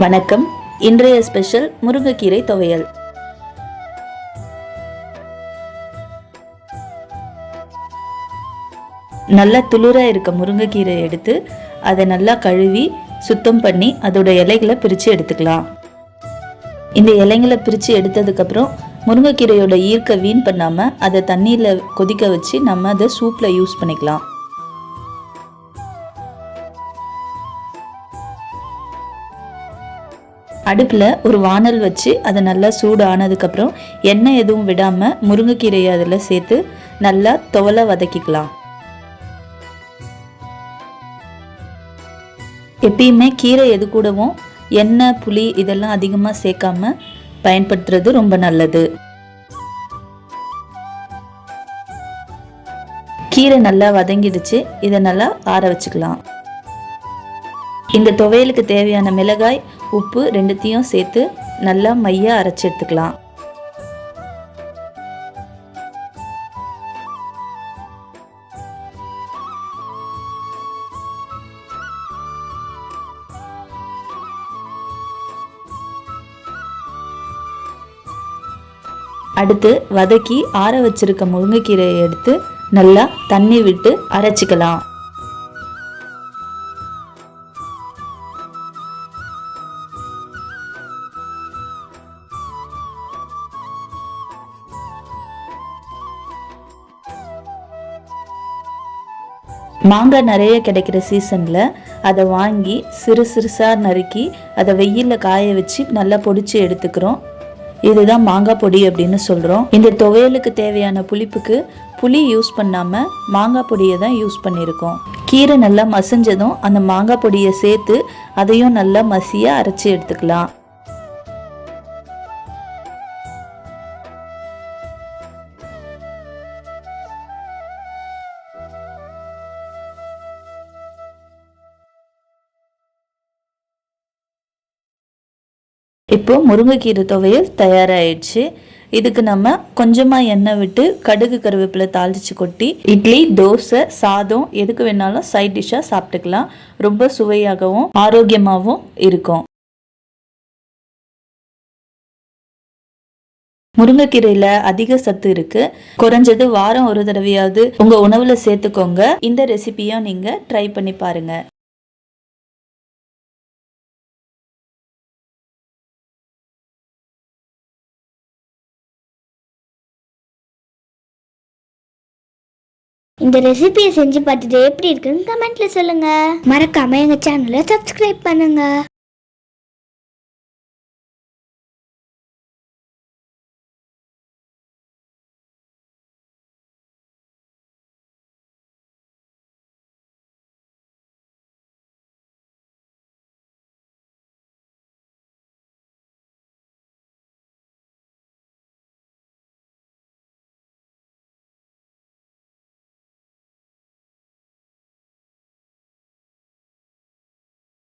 வணக்கம். இன்றைய ஸ்பெஷல் முருங்கைக்கீரை துவையல். நல்லா துளிராக இருக்க முருங்கைக்கீரை எடுத்து அதை நல்லா கழுவி சுத்தம் பண்ணி அதோட இலைகளை பிரித்து எடுத்துக்கலாம். இந்த இலைங்களை பிரித்து எடுத்ததுக்கப்புறம் முருங்கைக்கீரையோட ஈர்க்க வீண் பண்ணாமல் அதை தண்ணியில் கொதிக்க வச்சு நம்ம அதை சூப்பில் யூஸ் பண்ணிக்கலாம். அடுப்பில் ஒரு வானல் வச்சு அதை நல்லா சூடு ஆனதுக்கப்புறம் எண்ணெய் எதுவும் விடாமல் முருங்கைக்கீரையை அதில் சேர்த்து நல்லா துவலை வதக்கிக்கலாம். எப்பயுமே கீரை எது கூடவும் எண்ணெய் புளி இதெல்லாம் அதிகமாக சேர்க்காம பயன்படுத்துறது ரொம்ப நல்லது. கீரை நல்லா வதங்கிடுச்சு இதை நல்லா ஆற வச்சுக்கலாம். இந்த துவையலுக்கு தேவையான மிளகாய் உப்பு ரெண்டுத்தையும் சேர்த்து நல்லா மையாக அரைச்சி எடுத்துக்கலாம். அடுத்து வதக்கி ஆற வச்சிருக்க முருங்கைக்கீரையை எடுத்து நல்லா தண்ணி விட்டு அரைச்சிக்கலாம். மாங்காய் நிறைய கிடைக்கிற சீசனில் அதை வாங்கி சிறு சிறுசாக நறுக்கி அதை வெயிலில் காய வச்சு நல்லா பொடிச்சு எடுத்துக்கிறோம். இதுதான் மாங்காய் பொடி அப்படின்னு சொல்கிறோம் இந்த துவையலுக்கு தேவையான புளிப்புக்கு புளி யூஸ் பண்ணாமல் மாங்காய் பொடியை தான் யூஸ் பண்ணியிருக்கோம். கீரை நல்லா மசிஞ்சதும் அந்த மாங்காய் பொடியை சேர்த்து அதையும் நல்லா மசியாக அரைச்சி எடுத்துக்கலாம். இப்போ முருங்கைக்கீரை துவையல் தயாராகிடுச்சு இதுக்கு நம்ம கொஞ்சமாக எண்ணெய் விட்டு கடுகு கருவேப்பிலை தாளிச்சு கொட்டி இட்லி தோசை சாதம் எதுக்கு வேணாலும் சைட் டிஷ்ஷாக சாப்பிட்டுக்கலாம். ரொம்ப சுவையாகவும் ஆரோக்கியமாகவும் இருக்கும். முருங்கைக்கீரையில அதிக சத்து இருக்கு. குறைஞ்சது வாரம் ஒரு தடவையாவது உங்க உணவுல சேர்த்துக்கோங்க. இந்த ரெசிபியும் நீங்க ட்ரை பண்ணி பாருங்க. இந்த ரெசிபியை செஞ்சு பார்த்துட்டு எப்படி இருக்குன்னு கமெண்ட்ல சொல்லுங்க. மறக்காம எங்க சேனலை சப்ஸ்கிரைப் பண்ணுங்க.